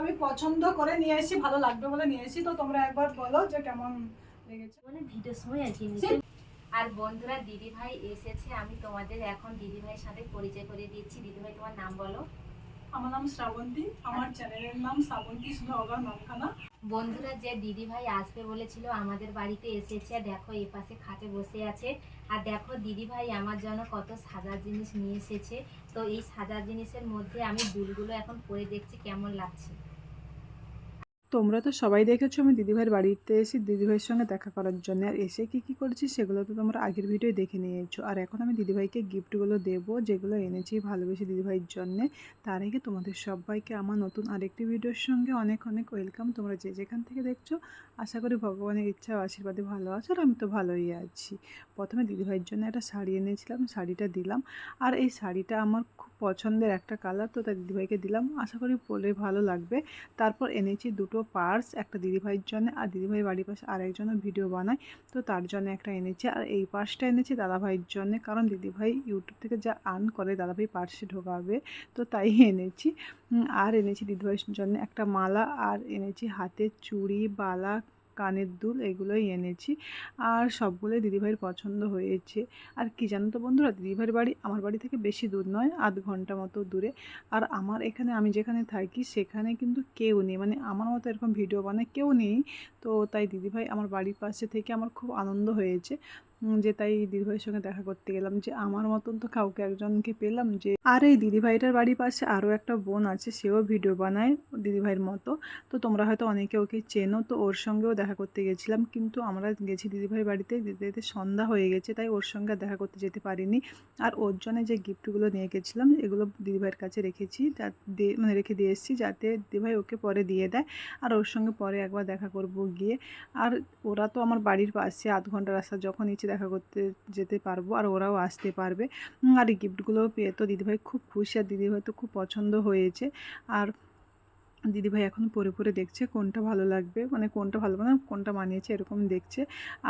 আমি পছন্দ করে নিয়ে এসেছি ভালো লাগবে বলে নিয়ে এসেছি তো তোমরা একবার বলো যে কেমন লেগেছে। মানে ভিডিওর সময় আর আর বন্ধুরা দিদি ভাই এসেছে আমি তোমাদের এখন দিদি ভাইয়ের সাথে পরিচয় করে দিচ্ছি। দিদি ভাই তোমার নাম বলো। আমার নাম শ্রাবন্তী আমার চ্যানেলের নাম শ্রাবন্তী ব্লগার নামখানা। বন্ধুরা যে দিদি ভাই আসবে বলেছিল আমাদের বাড়িতে এসেছে আর দেখো এই পাশে খাটে বসে আছে। আর দেখো দিদি ভাই আমার জন্য কত সাজার জিনিস নিয়ে এসেছে। তো এই সাজার জিনিসের মধ্যে আমি দুলগুলো এখন পরে দেখছি কেমন লাগছে। তোমরা তো সবাই দেখেছ আমি দিদিভাইয়ের বাড়িতে এসে দিদিভাইয়ের সঙ্গে দেখা করার জন্য। আর এসে কি কি করেছি সেগুলো তো তোমরা আগের ভিডিও দেখে নিয়েছো। আর এখন আমি দিদিভাইকে গিফটগুলো দেবো, যেগুলো এনেছি ভালোবেসে দিদিভাইয়ের জন্যে। তার আগে তোমাদের সবাইকে আমার নতুন আরেকটি ভিডিওর সঙ্গে অনেক অনেক ওয়েলকাম। তোমরা যে যেখান থেকে দেখছ, আশা করি ভগবানের ইচ্ছা আশীর্বাদে ভালো আছো আর আমি তো ভালোই আছি। প্রথমে দিদিভাইয়ের জন্য একটা শাড়ি এনেছিলাম, শাড়িটা দিলাম। আর এই শাড়িটা আমার পছন্দের একটা কালার তো তার দিদিভাইকে দিলাম। আশা করি পরে ভালো লাগবে। তারপর এনেছি দুটো পার্স একটা দিদিভাইয়ের জন্য আর দিদিভাই বাড়ির পাশে আরেকজনও ভিডিও বানায়। তো তার জন্য একটা এনেছি। আর এই পার্সটা এনেছি দাদাভাইয়ের জন্য। কারণ দিদিভাই ইউটিউব থেকে যা আর্ন করে দাদাভাই পার্সে ঢোকাবে। তো তাই এনেছি। আর এনেছি দিদিভাইয়ের জন্য একটা মালা। আর এনেছি হাতের চুড়ি, বালা কানের দুল এগুলোই এনেছি। আর সবগুলোই দিদিভাইয়ের পছন্দ হয়েছে। আর কি জানো তো বন্ধুরা, দিদিভাইয়ের বাড়ি আমার বাড়ি থেকে বেশি দূর নয়, আধ ঘণ্টা মতো দূরে। আর আমার এখানে, আমি যেখানে থাকি সেখানে কিন্তু কেউ নেই। মানে আমার মতো এরকম ভিডিও বানায় কেউ নেই। তো তাই দিদিভাই আমার বাড়ির পাশে থেকে আমার খুব আনন্দ হয়েছে। যে তাই দিদিভাইয়ের সঙ্গে দেখা করতে গেলাম, যে আমার মতন তো কাউকে একজনকে পেলাম, যে আর এই দিদিভাইটার বাড়ির পাশে আরও একটা বোন আছে, সেও ভিডিও বানায় দিদিভাইয়ের মতো। তো তোমরা হয়তো অনেকে ওকে চেনো, তো ওর সঙ্গেও দেখা করতে গেছিলাম, কিন্তু আমরা গেছি দিদিভাইয়ের বাড়িতে দিদিতে সন্ধ্যা হয়ে গেছে, তাই ওর সঙ্গে দেখা করতে যেতে পারিনি। আর ওর জন্য যে গিফটগুলো নিয়ে গেছিলাম, এগুলো দিদিভাইয়ের কাছে রেখেছি যাতে মানে রেখে দিয়ে এসেছি, যাতে দিদিভাই ওকে পরে দিয়ে দেয়, আর ওর সঙ্গে পরে একবার দেখা করব গিয়ে। আর ওরা তো আমার বাড়ির পাশে আধ ঘণ্টা রাস্তা, যখন ইচ্ছে দেখা করতে যেতে পারব আর ওরাও আসতে পারবে। আর গিফটগুলোও পেয়ে তো দিদিভাই খুব খুশি আর দিদিভাই তো খুব পছন্দ হয়েছে। আর দিদিভাই এখন পরে পরে দেখছে কোনটা ভালো লাগবে মানে কোনটা ভালো না কোনটা মানিয়েছে এরকম দেখছে।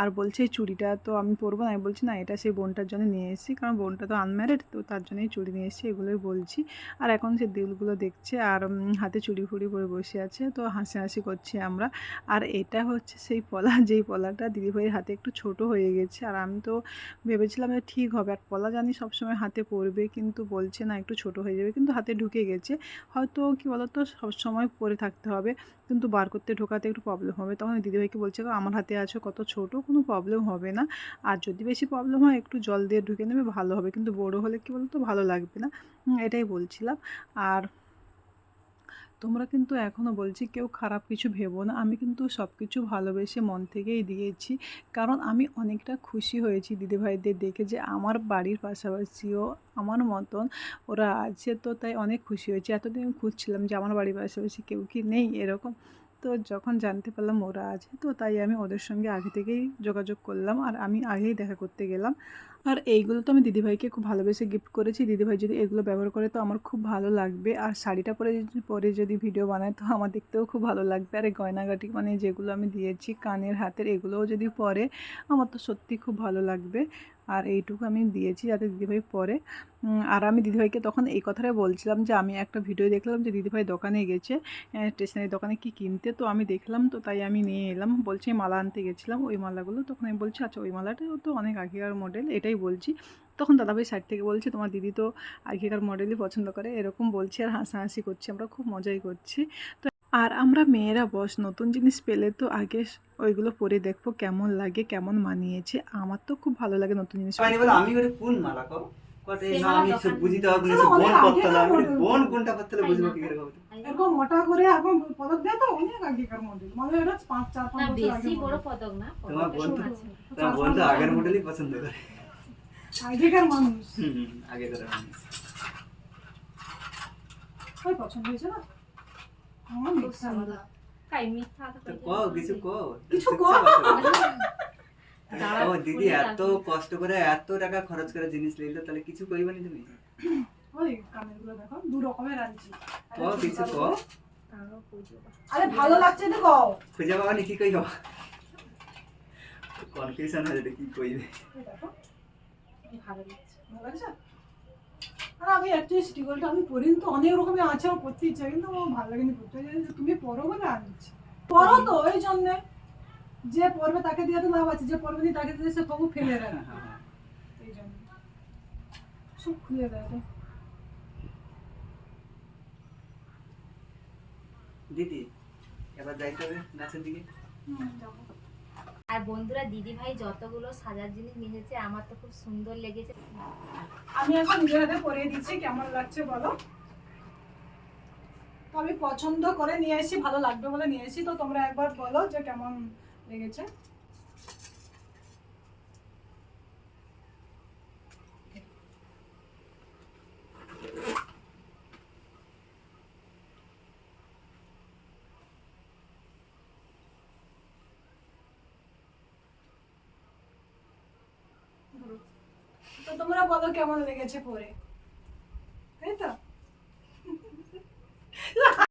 আর বলছে এই চুড়িটা তো আমি পরবো না, আমি বলছি না এটা সেই বোনটার জন্য নিয়ে এসেছি, কারণ বোনটা তো আনম্যারিড তো তার জন্যই চুড়ি নিয়ে এসেছি, এগুলোই বলছি। আর এখন সে দিলগুলো দেখছে আর হাতে চুড়ি ফুড়ি পরে বসে আছে, তো হাসি হাসি করছি আমরা। আর এটা হচ্ছে সেই পলা, যেই পলাটা দিদিভাইয়ের হাতে একটু ছোট হয়ে গেছে, আর আমি তো ভেবেছিলাম যে ঠিক হবে, আর পলা জানি সবসময় হাতে পরবে, কিন্তু বলছে না একটু ছোট হয়ে যাবে, কিন্তু হাতে ঢুকে গেছে। হয়তো কী বলতো সবসময় পরে থাকতে হবে। কিন্তু বার করতে, ঢোকাতে একটু প্রবলেম হবে। তখন দিদিভাইকে বলছে আমার হাতে আছে, কত ছোট, কোনো প্রবলেম হবে না। আর যদি বেশি প্রবলেম হয়, একটু জল দিয়ে ঢুকে নেবে, ভালো হবে। কিন্তু বড় হলে কি বলতো, ভালো লাগবে না। এটাই বলছিলাম। আর তোমরা কিন্তু এখনও বলছি কেউ খারাপ কিছু ভেবো না। আমি কিন্তু সব কিছু ভালোবেসে মন থেকেই দিয়েছি। কারণ আমি অনেকটা খুশি হয়েছি দিদিভাইদের দেখে যে আমার বাড়ির পাশাপাশিও আমার মতন ওরা আছে। তো তাই অনেক খুশি হয়েছে। এতদিন খুঁজছিলাম যে আমার বাড়ির পাশাপাশি কেউ কি নেই এরকম। তো যখন জানতে পারলাম ওরা আছে, তো তাই আমি ওদের সঙ্গে আগে থেকেই যোগাযোগ করলাম আর আমি আগেই দেখা করতে গেলাম। আর এইগুলো তো আমি দিদিভাইকে খুব ভালোবেসে গিফট করেছি। দিদিভাই যদি এগুলো ব্যবহার করে তো আমার খুব ভালো লাগবে। আর শাড়িটা পরে পরে যদি ভিডিও বানায় তো আমার দেখতেও খুব ভালো লাগবে। আর এই গয়নাগাটি মানে যেগুলো আমি দিয়েছি, কানের হাতের এগুলোও যদি পরে, আমার তো সত্যি খুব ভালো লাগবে। আর এইটুকু আমি দিয়েছি যাতে দিদিভাই পরে। আর আমি দিদিভাইকে তখন এই কথাটাই বলছিলাম যে, আমি একটা ভিডিও দেখলাম যে, দিদিভাই দোকানে গেছে স্টেশনারি দোকানে কি কিনতে, তো আমি দেখলাম, তো তাই আমি নিয়ে এলাম। বলছি মালা আনতে গেছিলাম, ওই মালাগুলো। তখন আমি বলছি আচ্ছা ওই মালাটাও তো অনেক আগেকার মডেল এটাই বলছি। তখন দাদাভাই সাইড থেকে বলছে, তোমার দিদি তো আগেকার মডেলই পছন্দ করে। এরকম বলছি আর হাসাহাসি করছি, আমরা খুব মজাই করছি। তো আর আমরা মেয়েরা বস নতুন জিনিস পেলে তো আগে ওইগুলো পরে দেখব কেমন লাগে কেমন মানিয়েছে। আমার তো খুব ভালো লাগে নতুন জিনিস মানে আমি ওরে কোন মালা আগেকার? কি এরকম মোটা করে এখন পদক দেয় তো অনেক আগেকার মডেল। মানে এটা পাঁচ চার পাঁচ বছর বেশি বড় পদক না তোমার বন্ধু- তোমার বোন আগের মডেলই পছন্দ করে। আগেকার মানুষ। হুম, হুম, মানুষ। ওই পছন্দ হয়েছে না? আমার। মিথ্যা কও কিছু কও? কিছু কও। ও দিদি এত কষ্ট করে এত টাকা খরচ করে জিনিস লইলো তাহলে কিছু কইবা নি তুমি? ওই কানের দেখো দু রকমের আনছি। কও কিছু কও? তারও পুজো বা। আরে ভালো লাগছে তো কও। খুঁজে পাবা নি কি কইবা কনফিউশন হয়ে যাবে কি কইবে? ভালো লাগছে। ভালো লাগছে? আর আমি অ্যাকচুয়ালি স্টিগলটা আমি পরিনি তো অনেক রকমের আছে আমার পড়তে ইচ্ছা কিন্তু আমার ভালো লাগেনি পড়তে তুমি পরো বলে আনছি পরো তো ওই জন্যে যে পড়বে তাকে দিয়ে তো লাভ আছে যে পড়বে নি তাকে দিয়ে সে তবু ফেলে রাখে হ্যাঁ, হ্যাঁ। এই জন্য সব খুলে দেয়। দিদি এবার যাইতে হবে নাচের দিকে হুম, যাব। আর বন্ধুরা দিদি ভাই যতগুলো সাজার জিনিস নিয়েছে, আমার তো খুব সুন্দর লেগেছে। আমি এখন নিজের হাতে পরিয়ে দিচ্ছি, কেমন লাগছে বলো? আমি পছন্দ করে নিয়ে এসেছি ভালো লাগবে বলে নিয়ে এসেছি তো তোমরা একবার বলো যে কেমন লেগেছে। তোমরা বলো কেমন লেগেছে পরে। তাই তো?